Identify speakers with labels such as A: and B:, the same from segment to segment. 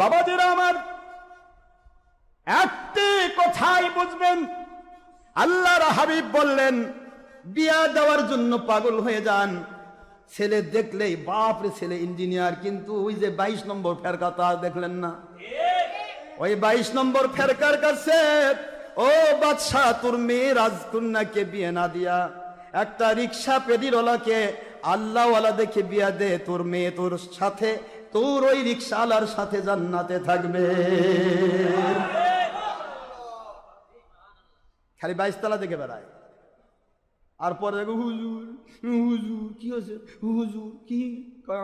A: বাবাজিরা আমার একটি কথাই বুঝবেন। আল্লাহর হাবিব বললেন, বিয়া দেওয়ার জন্য পাগল হয়ে যান। ছেলে দেখলেই বাপরে ছেলে ইঞ্জিনিয়ার, কিন্তু ওই যে বাইশ নম্বর ফেরকা তা দেখলেন না। ওই বাইশ নম্বর ফেরকার কাছে, ও বাদশাহ, তোর মেয়ে রাজকন্যাকে বিয়ে না দিয়া, একটা রিক্সা পেডিরওয়ালাকে আল্লাহওয়ালা দেখে বিয়া দে, তোর মেয়ে তোর সাথে তোর ওই রিক্সাওয়ালার সাথে জান্নাতে থাকবে। খালি বাইশ তলা দেখে বেড়ায়। আর পরে দেখো হুজুর হুজুর, কি হয়েছে? হুজুর, কি?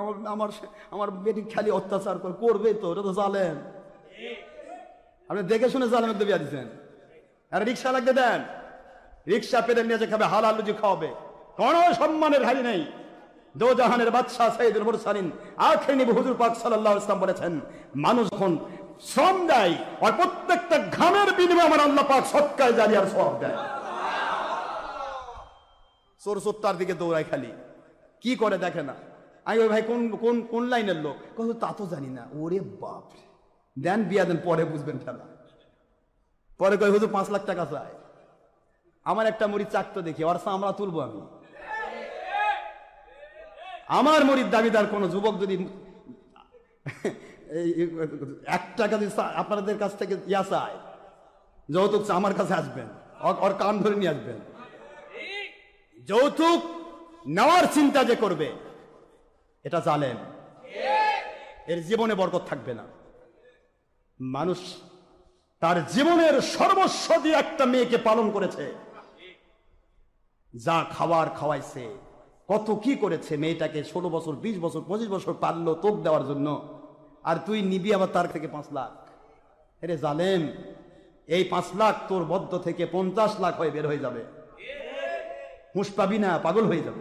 A: আমার আমার আমার বেটি খালি অত্যাচার করে, করবে তো ওটা তো জালেন আপনি দেখে শুনে জালেমের তো বিয়া দিচ্ছেন আর রিক্সা লাগতে দেন। রিক্সা পেতে নিয়ে যে খাবে, হালাল লুচি খাওয়াবে। কোন সম্মানের হারি নেই। দো জাহানের বাদশাহ সাইদুল মুরসালিন আখেরি হুজুর পাক সাল্লাল্লাহু আলাইহি ওয়াসাল্লাম বলেছেন, মানুষ যখন শ্রম দেয় আর প্রত্যেকটা ঘামের বিনিময়ে আমার আল্লাহ পাক সৎকায় জারি আর সব দেয়। চোর সত্তার দিকে দৌড়ায় খালি। কি করে দেখে না? আমি ভাই, কোন কোন কোন লাইনের লোক? কত তা তো জানি না। ওরে বাপ দেন বিয়া দেন, পরে বুঝবেন খেলা। পরে কয়, হুজুর, পাঁচ লাখ টাকা চায় আমার একটা মুড়ি চাকতো দেখি, ওর আমরা তুলবো আমি। আমার মুড়ির দাবিদার কোন যুবক যদি এক টাকা যদি আপনাদের কাছ থেকে ইয়া চায়, যৌতুক আমার কাছে আসবেন। ওর- কান ধরে নিয়ে আসবেন। যৌতুক নেওয়ার চিন্তা যে করবে, এটা জালেম। এর জীবনে বরকত থাকবে না। মানুষ তার জীবনের সর্বস্ব দিয়ে একটা মেয়েকে পালন করেছে। যা খাবার খাওয়াইছে। কত কি করেছে মেয়েটাকে ষোলো বছর, বিশ বছর, পঁচিশ বছর পারল তোপ দেওয়ার জন্য। আর তুই নিবি আবার তার থেকে পাঁচ লাখ। এরে জালেম, এই পাঁচ লাখ তোর বদ্ধ থেকে পঞ্চাশ লাখ হয়ে বের হয়ে যাবে। হুঁশ পাবি না, পাগল হয়ে যাবে।